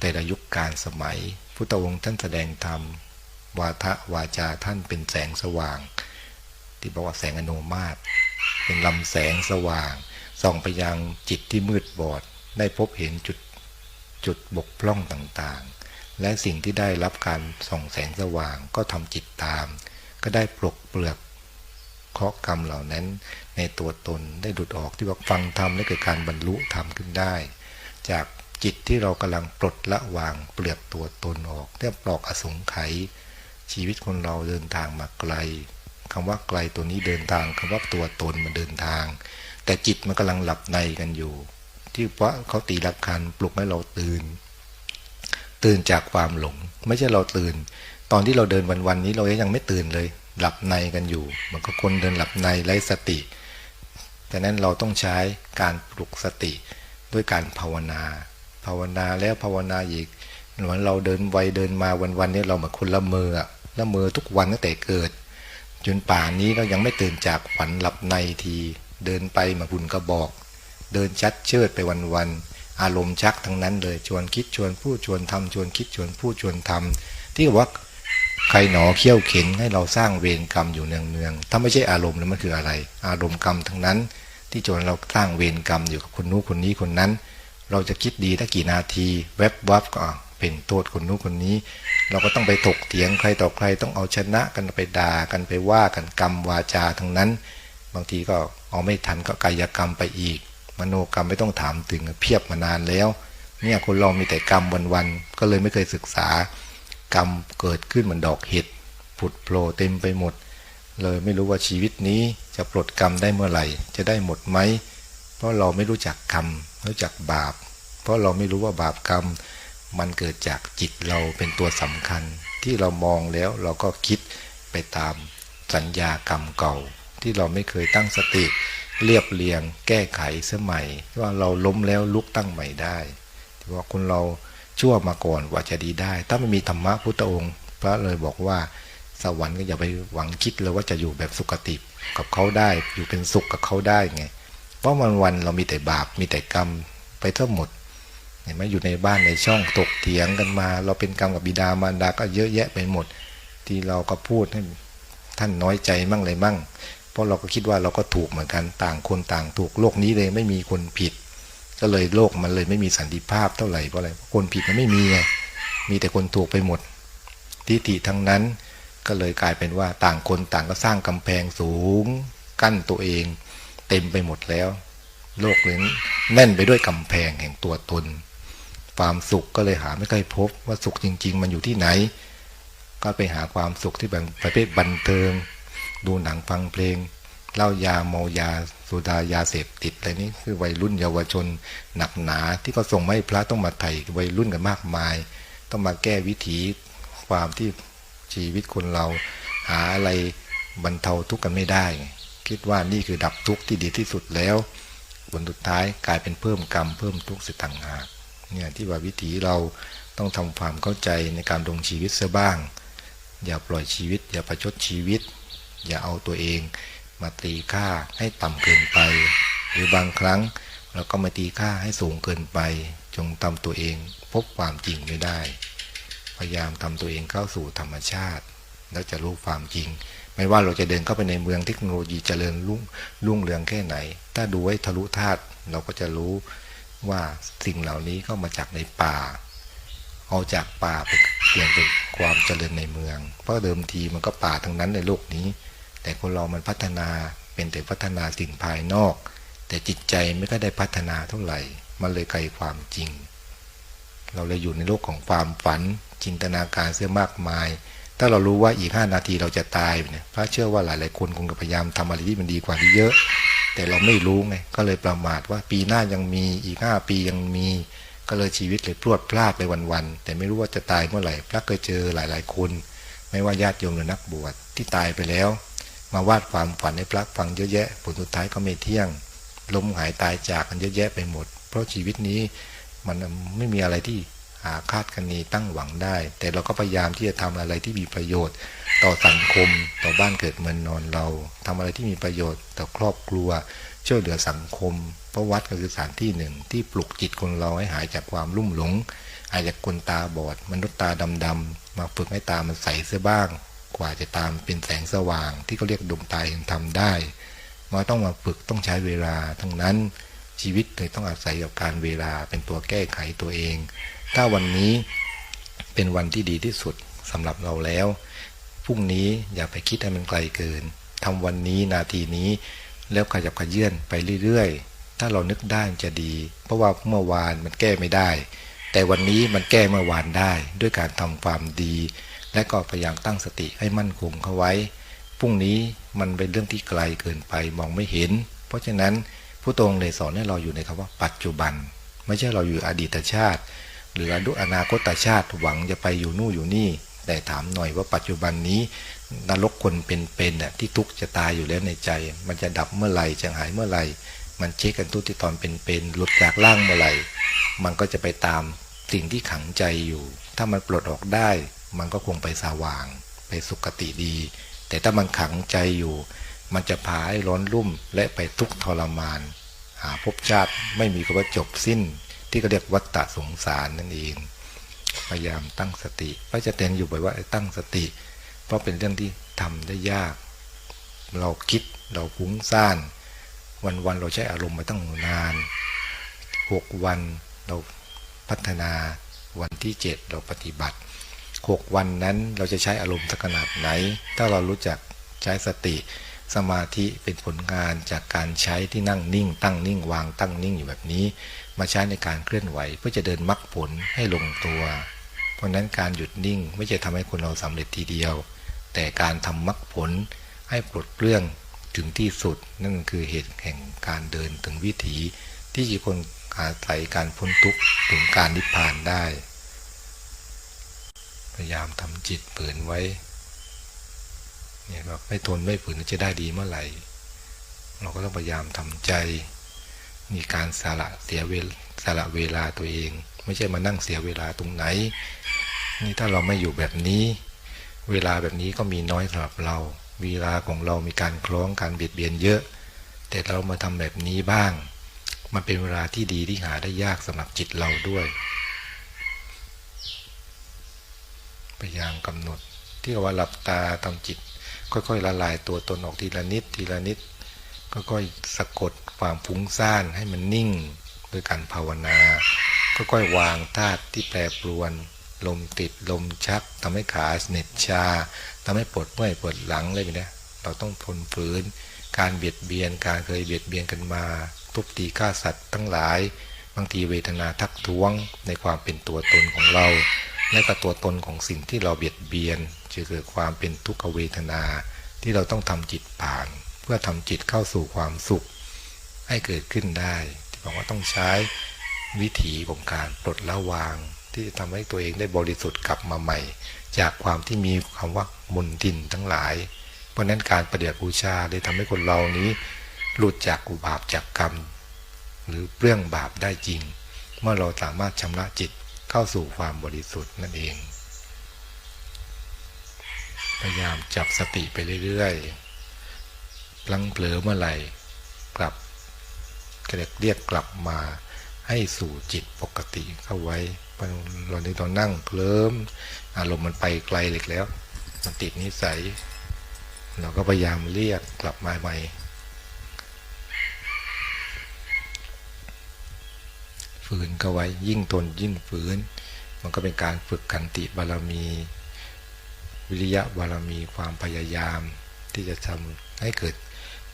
แต่ละยุคการสมัย พุทธองค์ท่านแสดงธรรม วาทะวาจาท่านเป็นแสงสว่าง ที่บอกว่าแสงอนุมาตเป็นลำแสงสว่าง ส่องไปยังจิตที่มืดบอด ได้พบเห็นจุดจุดบกพร่องต่างๆ และสิ่งที่ได้รับการส่องแสงสว่างก็ทำจิตตาม ก็ได้ปลกเปลือกเคราะห์กรรมเหล่านั้นในตัวตนได้ดุดออกที่ว่าฟังธรรมและเกิดการบรรลุธรรมขึ้นได้ จาก จิตที่เรากำลังปลดละวางเปลือกตัวตนออกเรียปลอกอสงไขยชีวิตคนเราเดินทางมาไกลคำว่าไกลตัวนี้เดินทางคำว่าตัวตนมันเดินทาง แต่จิตมันกำลังหลับในกันอยู่ ที่เพราะเขาตีระฆังปลุกให้เราตื่น ตื่นจากความหลง ไม่ใช่เราตื่น ตอนที่เราเดินวันวันนี้เรายังไม่ตื่นเลย หลับในกันอยู่เหมือนกับคนเดินหลับในไร้สติดังนั้นเราต้องใช้การปลุกสติด้วยการภาวนา ภาวนาแล้วภาวนาอีกเหมือนเราเดินไวเดินมาวันๆนี้เราเหมือนคนละเมออะละเมอทุกวันตั้งแต่เกิด จนป่านนี้เรายังไม่ตื่นจากฝันหลับในทีเดินไปมาบุญกระบอก เดินชัดเชิดไปวันๆอารมณ์ชักทั้งนั้นเลยชวนคิดชวนพูดชวนทำชวนคิดชวนพูดชวนทำที่ว่าใครหนอเขี้ยวเข็นให้เราสร้างเวรกรรมอยู่เนืองๆถ้าไม่ใช่อารมณ์แล้วมันคืออะไร อารมณ์กรรมทั้งนั้น ที่จนเราสร้างเวรกรรมอยู่กับคนนู้นคนนี้คนนั้น เราจะคิดดีถ้ากี่นาที แวบวับก็เป็นโทษคนนู้นคนนี้ เราก็ต้องไปถกเถียงใครต่อใครต้องเอาชนะกันไปด่ากันไปว่ากันกรรมวาจาทั้งนั้น บางทีก็เอาไม่ทันก็กายกรรมไปอีก มโนกรรมไม่ต้องถามถึงเพียบมานานแล้ว เนี่ยคนเรามีแต่กรรมวันๆก็เลยไม่เคยศึกษากรรมเกิดขึ้นเหมือนดอกเห็ดผุดโผล่เต็มไปหมด เลยไม่รู้ว่าชีวิตนี้จะปลดกรรมได้เมื่อไหร่ จะได้หมดไหมเพราะเราไม่รู้จักกรรม รู้จักบาป เพราะเราไม่รู้ว่าบาปกรรมมันเกิดจากจิตเราเป็นตัวสำคัญ ที่เรามองแล้วเราก็คิดไปตามสัญญากรรมเก่า ที่เราไม่เคยตั้งสติ เรียบเรียง แก้ไขสมัยว่าเราล้มแล้วลุกตั้งใหม่ได้ที่ว่าคนเราชั่วมาก่อนว่าจะดีได้ ถ้าไม่มีธรรมะพุทธองค์ พระเลยบอกว่าสวรรค์ก็อย่าไปหวังคิดเลยว่าจะอยู่แบบสุขติกับเขาได้ อยู่เป็นสุขกับเขาได้ไง ราะวันวันๆเรามีแต่บาปมีแต่กรรมไปทั้งหมดเห็นไหมอยู่ในบ้านในช่องตกเถียงกันมา เราเป็นกรรมกับบิดามารดาก็เยอะแยะไปหมด ที่เราก็พูดให้ท่านน้อยใจมั่งเลยมั่ง เพราะเราก็คิดว่าเราก็ถูกเหมือนกันต่างคนต่างถูกโลกนี้เลยไม่มีคนผิด ก็เลยโลกมันเลยไม่มีสันติภาพเท่าไหร่เพราะอะไรคนผิดมันไม่มีไงมีแต่คนถูกไปหมดทิฏฐิทั้งนั้นก็เลยกลายเป็นว่าต่างคนต่างก็สร้างกำแพงสูง กั้นตัวเอง เต็มไปหมดแล้ว โลกเลยแน่นไปด้วยกำแพงแห่งตัวตน ความสุขก็เลยหาไม่ค่อยพบว่าสุขจริง ๆ มันอยู่ที่ไหน ก็ไปหาความสุขที่แบบประเภทบันเทิง ดูหนังฟังเพลงเหล้ายาเมายาสุดายาเสพติดอะไรนี้คือวัยรุ่นเยาวชนหนักหนา ที่เขาส่งมาให้พระต้องมาไถ่วัยรุ่นกันมากมาย ต้องมาแก้วิถีความที่ชีวิตคนเราหาอะไรบรรเทาทุกข์กันไม่ได้ คิดว่านี่คือดับทุกข์ที่ดีที่สุดแล้วผลสุดท้ายกลายเป็นเพิ่มกรรมเพิ่มทุกข์สิต่างหากเนี่ยที่ว่าวิถีเราต้องทำความเข้าใจในการดงชีวิตเสียบ้าง อย่าปล่อยชีวิต อย่าประชดชีวิต อย่าเอาตัวเอง มาตีค่าให้ต่ำเกินไป หรือบางครั้งเราก็มาตีค่าให้สูงเกินไป จงทำตัวเองพบความจริงไม่ได้ พยายามทำตัวเองเข้าสู่ธรรมชาติ แล้วจะรู้ความจริง ไม่ว่าเราจะเดินเข้าไปในเมืองเทคโนโลยีเจริญรุ่งรุ่งเรืองแค่ไหน ถ้าดูไว้ทะลุธาตุเราก็จะรู้ว่าสิ่งเหล่านี้ก็มาจากในป่า เอาจากป่าไปเปลี่ยนเป็นความเจริญในเมือง เพราะเดิมทีมันก็ป่าทั้งนั้นในโลกนี้ แต่คนเรามันพัฒนาเป็นแต่พัฒนาสิ่งภายนอก แต่จิตใจไม่ก็ได้พัฒนาเท่าไหร่ มันเลยไกลความจริง เราเลยอยู่ในโลกของความฝันจินตนาการเสื้อมากมาย ถ้าเรารู้ว่าอีกห้านาทีเราจะตายเนี่ยพระเชื่อว่าหลาย ๆ คนคงจะพยายามทำอะไรที่มันดีกว่านี้เยอะ แต่เราไม่รู้ไงก็เลยประมาทว่าปีหน้ายังมีอีกห้าปียังมี ก็เลยชีวิตเลยพรวดพลาดไปวัน ๆ แต่ไม่รู้ว่าจะตายเมื่อไหร่ พระเคยเจอหลาย ๆ คน ไม่ว่าญาติโยมหรือนักบวชที่ตายไปแล้ว มาวาดความฝันให้พระฟังเยอะแยะผลสุดท้ายก็ไม่เที่ยงล้มหายตายจากกันเยอะแยะไปหมด เพราะชีวิตนี้มันไม่มีอะไรที่าคาดคะเนตั้งหวังได้ แต่เราก็พยายามที่จะทำอะไรที่มีประโยชน์ ต่อสังคม ต่อบ้านเกิดเมืองนอนเราทำอะไรที่มีประโยชน์ ต่อครอบครัว ช่วยเหลือสังคม เพราะวัดก็คือสถานที่หนึ่ง ที่ปลุกจิตคนเราให้หายจากความลุ่มหลงหอาจจะคนตาบอดมนุษย์ตาดำๆมาฝึกให้ตามันใสเสียบ้าง กว่าจะตามเป็นแสงสว่าง ที่เขาเรียกดวงตายังทำได้มันต้องมาฝึกต้องใช้เวลาทั้งนั้นชีวิตเลยต้องอาศัยกับการเวลาเป็นตัวแก้ไขตัวเอง ถ้าวันนี้เป็นวันที่ดีที่สุดสำหรับเราแล้วพรุ่งนี้อย่าไปคิดให้มันไกลเกินทำวันนี้นาทีนี้แล้วขยับขยื่นไปเรื่อยๆ ถ้าเรานึกได้มันจะดี เพราะว่าเมื่อวานมันแก้ไม่ได้ แต่วันนี้มันแก้เมื่อวานได้ ด้วยการทำความดี และก็พยายามตั้งสติให้มั่นคงเข้าไว้พรุ่งนี้มันเป็นเรื่องที่ไกลเกินไปมองไม่เห็น เพราะฉะนั้นผู้ตรงเลยสอนให้เราอยู่ในคำว่าปัจจุบัน ไม่ใช่เราอยู่อดีตชาติ หรืออนาคตชาติหวังจะไปอยู่นู่นอยู่นี่ แต่ถามหน่อยว่าปัจจุบันนี้นรกคนเป็นๆน่ะที่ทุกข์จะตายอยู่แล้วในใจ มันจะดับเมื่อไหร่จะหายเมื่อไหร่ มันเช็คกันทุกที่ตอนเป็นๆหลุดจากร่างเมื่อไหร่ มันก็จะไปตามสิ่งที่ขังใจอยู่ ถ้ามันปลดออกได้ มันก็คงไปสว่าง ไปสุคติดี แต่ถ้ามันขังใจอยู่ มันจะพาให้ร้อนรุ่มและไปทุกข์ทรมาน หาภพชาติไม่มีคำว่าจบสิ้น ที่เขาเรียกวัฏฏะสงสารนั่นเอง พยายามตั้งสติพระจะเตือนอยู่บ่อยว่าตั้งสติ เพราะเป็นเรื่องที่ทำได้ยาก เราคิดเราฟุ้งซ่าน วันวันเราใช้อารมณ์มาตั้งนานหกวันเราพัฒนาวันที่เจ็ดเราปฏิบัติหกวันนั้นเราจะใช้อารมณ์สักขนาดไหน ถ้าเรารู้จักใช้สติ สมาธิเป็นผลงานจากการใช้ที่นั่งนิ่ง ตั้งนิ่งวางตั้งนิ่งอยู่แบบนี้ มาใช้ในการเคลื่อนไหวเพื่อจะเดินมรรคผลให้ลงตัว เพราะนั้นการหยุดนิ่งไม่ใช่ทำให้คนเราสำเร็จทีเดียว แต่การทำมรรคผลให้ปลดเปลื้องถึงที่สุดนั่นคือเหตุแห่งการเดินถึงวิถี ที่จะคนอาศัยการพ้นทุกข์ถึงการนิพพานได้ พยายามทำจิตเปินไว้ เนี่ยแบบไม่ทนไม่ฝืนจะได้ดีเมื่อไหร่ เราก็ต้องพยายามทำใจ มีการสละเสียเวลสละเวลาตัวเอง ไม่ใช่มานั่งเสียเวลาตรงไหน นี่ถ้าเราไม่อยู่แบบนี้ เวลาแบบนี้ก็มีน้อยสำหรับเรา เวลาของเรามีการคล้องการเบียดเบียนเยอะ แต่เรามาทำแบบนี้บ้าง มันเป็นเวลาที่ดีที่หาได้ยากสำหรับจิตเราด้วยพยายามกำหนดที่ว่าหลับตาทำจิต ค่อยๆละลายตัวตนออกทีละนิดทีละนิดค่อยๆสะกดความฟุ้งซ่านให้มันนิ่งด้วยการภาวนาค่อยๆวางธาตุที่แปรปรวน ลมติดลมชักทำให้ขาเหน็ดชาทำให้ปวดเมื่อยปวดหลังอะไรแบบนี้เราต้องทนฝืนการเบียดเบียนการเคยเบียดเบียนกันมาทุบตีฆ่าสัตว์ทั้งหลาย บางทีเวทนาทักท้วงในความเป็นตัวตนของเรา และก็ตัวตนของสิ่งที่เราเบียดเบียนจะเกิดความเป็นทุกขเวทนา ที่เราต้องทำจิตผ่าน เพื่อทำจิตเข้าสู่ความสุข ให้เกิดขึ้นได้ ที่บอกว่าต้องใช้วิถีของการปลดละวาง ที่จะทำให้ตัวเองได้บริสุทธิ์กลับมาใหม่ จากความที่มีคำว่ามนทินทั้งหลาย เพราะนั้นการประเดียบูชาได้ทำให้คนเรานี้หลุดจากอุบาปจากกรรม หรือเปลื้องบาปได้จริง เมื่อเราสามารถชำระจิต เข้าสู่ความบริสุทธิ์นั่นเอง พยายามจับสติไปเรื่อยๆพลังเผลอเมื่อไหร่กลับเรียกเรียกกลับมาให้สู่จิตปกติเข้าไว้เราในตอนนั่งเคลิ้มอารมณ์มันไปไกลเลยแล้ว มันติดนิสัย เราก็พยายามเรียกกลับมาใหม่ ฝืนก็ไว้ ยิ่งทนยิ่งฝืน มันก็เป็นการฝึกขันติบารมี วิริยะบารมีความพยายาม ที่จะทำให้เกิด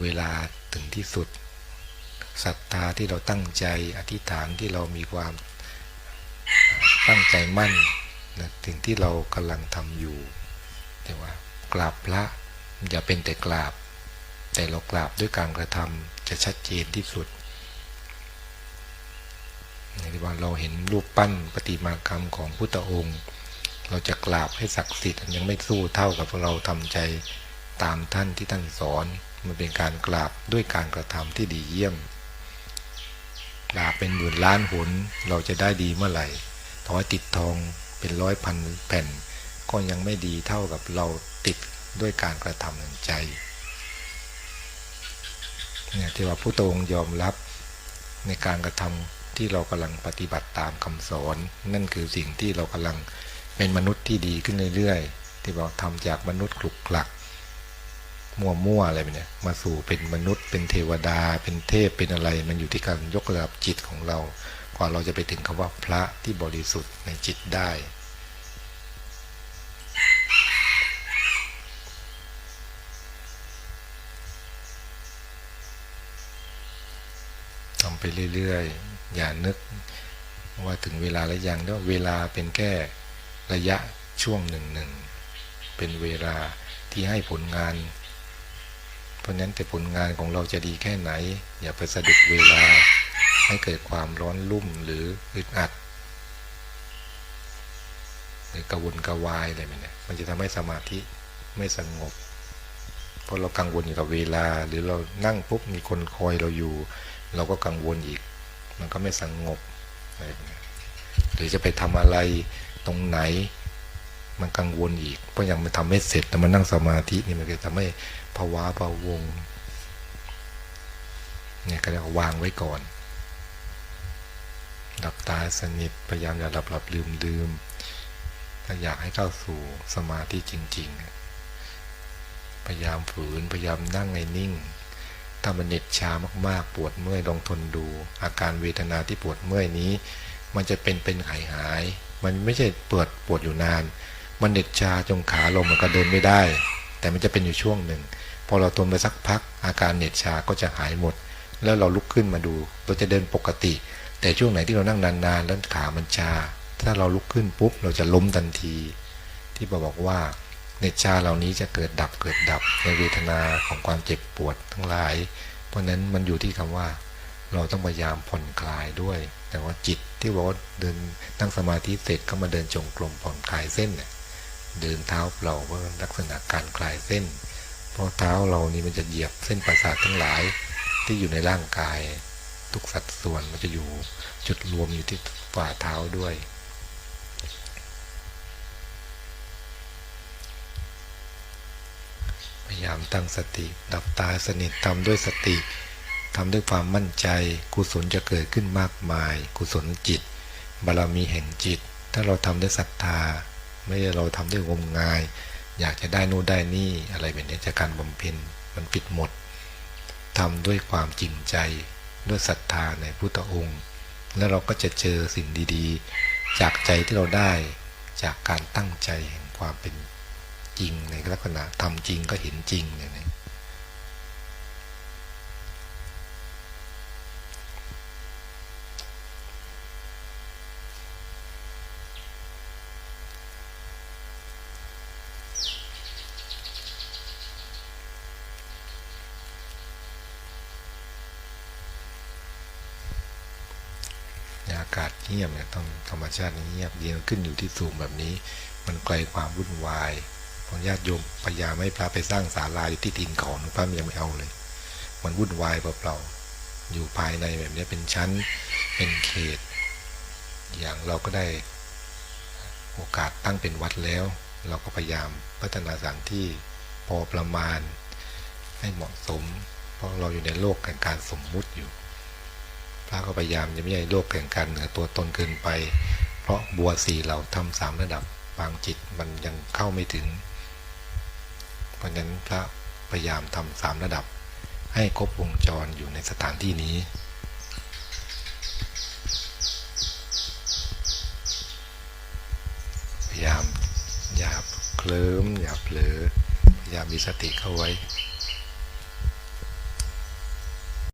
เวลาถึงที่สุดศรัทธาที่เราตั้งใจอธิษฐานที่เรามีความตั้งใจมั่นนะถึงที่เรากำลังทำอยู่ แต่ว่ากราบพระอย่าเป็นแต่กราบ แต่เรากราบด้วยการกระทำจะชัดเจนที่สุด ในที่ว่าเราเห็นรูปปั้นปฏิมากรรมของพุทธองค์ เราจะกราบให้ศักดิ์สิทธิ์ยังไม่สู้เท่ากับเราทำใจตามท่านที่ท่านสอน มันเป็นการกราบด้วยการกระทำที่ดีเยี่ยมกราบเป็นหมื่นล้านหนเราจะได้ดีเมื่อไหร่ต่อให้ติดทองเป็นร้อยพันแผ่น ก็ยังไม่ดีเท่ากับเราติดด้วยการกระทำในใจเนี่ยที่ว่าพุทธองค์ยอมรับในการกระทำ ที่เรากำลังปฏิบัติตามคำสอน นั่นคือสิ่งที่เรากำลังเป็นมนุษย์ที่ดีขึ้นเรื่อยๆ ที่บอกทำจากมนุษย์คลุกคลักมั่วๆอะไรแบบเนี้ยมาสู่เป็นมนุษย์ เป็นเทวดา เป็นเทพเป็นอะไร มันอยู่ที่การยกระดับจิตของเรากว่าเราจะไปถึงคำว่าพระที่บริสุทธิ์ในจิตได้ทำไปเรื่อยๆ อย่านึกว่าถึงเวลาแล้วยังด้วยเวลาเป็นแค่ระยะช่วงหนึ่งหนึ่งเป็นเวลาที่ให้ผลงาน เพราะนั้นแต่ผลงานของเราจะดีแค่ไหน อย่าไปสะดุดเวลาให้เกิดความร้อนลุ่มหรืออึดอัดหรือกระวนกระวายอะไรแบบนี้มันจะทำให้สมาธิไม่สงบ เพราะเรากังวลอยู่กับเวลา หรือเรานั่งปุ๊บมีคนคอยเราอยู่ เราก็กังวลอีก มันก็ไม่สงบอะไรแบบนี้หรือจะไปทำอะไรตรงไหน มันกังวลอีก เพราะยังมันทำไม่เสร็จแต่มันนั่งสมาธินี่มันก็ทำให้ภาวะภาวงเนี่ยก็เรียกว่าวางไว้ก่อน หลับตาสนิทพยายามอย่าหลับหลับลืมลืมถ้าอยากให้เข้าสู่สมาธิจริง ๆ พยายามฝืนพยายามนั่งให้นิ่ง ถ้ามันเหน็ดชามากๆ ปวดเมื่อยลองทนดู อาการเวทนาที่ปวดเมื่อยนี้ มันจะเป็นเป็นหายหาย มันไม่ใช่ปวดปวดอยู่นาน มันเหน็ดชาจงขาลงมันก็เดินไม่ได้ แต่มันจะเป็นอยู่ช่วงหนึ่ง พอเราทนไปสักพัก อาการเหน็ดชาก็จะหายหมด แล้วเราลุกขึ้นมาดู เราจะเดินปกติ แต่ช่วงไหนที่เรานั่งนานๆแล้วขามันชา ถ้าเราลุกขึ้นปุ๊บเราจะล้มทันที ที่บอกว่า เนชาเหล่านี้จะเกิดดับเกิดดับในเวทนาของความเจ็บปวดทั้งหลาย เพราะนั้นมันอยู่ที่คำว่า เราต้องพยายามผ่อนคลายด้วย แต่ว่าจิตที่บอกว่าเดินนั่งสมาธิเสร็จก็มาเดินจงกรมผ่อนคลายเส้นเนี่ยเดินเท้าเปล่าเพื่อลักษณะการคลายเส้น เพราะเท้าเรานี่มันจะเหยียบเส้นประสาททั้งหลายที่อยู่ในร่างกาย ทุกสัดส่วนมันจะอยู่จุดรวมอยู่ที่ฝ่าเท้าด้วย ยายามตั้งสติดับตาสนิททำด้วยสติทำด้วยความมั่นใจกุศลจะเกิดขึ้นมากมาย กุศลจิต บารมีแห่งจิต ถ้าเราทำด้วยศรัทธา ไม่ใช่เราทำด้วยงมงาย อยากจะได้นู่นได้นี่อะไรแบบนี้จากการบำเพ็ญมันปิดหมดทำด้วยความจริงใจ ด้วยศรัทธาในพุทธองค์ แล้วเราก็จะเจอสิ่งดีๆ จากใจที่เราได้จากการตั้งใจแห่งความเป็น จริงในลักษณะทำจริงก็เห็นจริงเนี่ยนะอากาศเงียบเนี่ยต้องธรรมชาติเงียบเย็นขึ้นอยู่ที่สูงแบบนี้ มันไกลความวุ่นวาย พอญาติโยมพยายามไม่พระไปสร้างศาลาอยู่ที่ดินเขาหลวงพ่อยังไม่เอาเลย มันวุ่นวายเปล่าๆอยู่ภายในแบบนี้เป็นชั้นเป็นเขต อย่างเราก็ได้โอกาสตั้งเป็นวัดแล้ว เราก็พยายามพัฒนาสถานที่พอประมาณให้เหมาะสม เพราะเราอยู่ในโลกแห่งการสมมุติอยู่พระก็พยายามจะไม่ให้โลกแห่งการเหนือตัวตนเกินไป เพราะบัวสีเราทำสามระดับบางจิตมันยังเข้าไม่ถึง เพราะฉะนั้นพระพยายามทำสามระดับ ให้ครบวงจรอยู่ในสถานที่นี้ พยายามอย่าเคลิ้มอย่าเผลอพยายามมีสติเข้าไว้